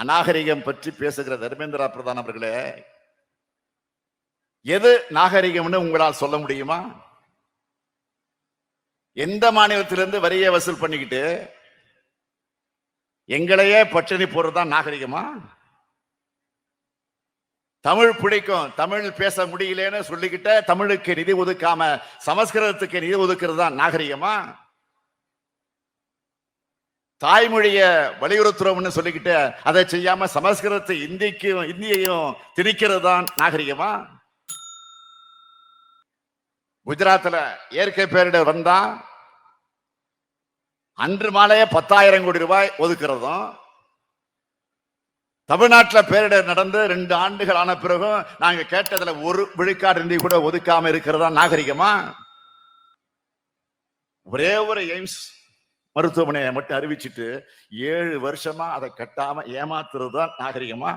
அநாகரிகம் பற்றி பேசுகிற தர்மேந்திரா பிரதான் அவர்களே எது நாகரிகம்னு உங்களால் சொல்ல முடியுமா? எந்த மாநிலத்திலிருந்து வரியை வசூல் பண்ணிக்கிட்டு எங்களையே பட்டினி போடுறதுதான் நாகரிகமா? தமிழ் பிடிக்கும் தமிழ் பேச முடியலன்னு சொல்லிக்கிட்ட தமிழுக்கு நிதி ஒதுக்காம சமஸ்கிருதத்துக்கு நிதி ஒதுக்குறது தான் நாகரிகமா? தாய்மொழியை வலியுறுத்துறோம்னு சொல்லிக்கிட்டு அதை செய்யாம சமஸ்கிருதத்தை இந்திக்கும் இந்தியையும் திணிக்கிறது தான் நாகரிகமா? குஜராத்ல இயற்கை பேரிடர் வந்தா அன்று மாலையே பத்தாயிரம் கோடி ரூபாய் ஒதுக்கிறதும் தமிழ்நாட்டில் பேரிடர் நடந்து ரெண்டு ஆண்டுகள் ஆன பிறகும் நாங்கள் கேட்டதில் ஒரு விழுக்காடு நிதி கூட ஒதுக்காம இருக்கிறதா நாகரிகமா? ஒரே ஒரு எய்ம்ஸ் மருத்துவமனையை மட்டும் அறிவிச்சிட்டு ஏழு வருஷமா அதை கட்டாம ஏமாத்துறது தான் நாகரிகமா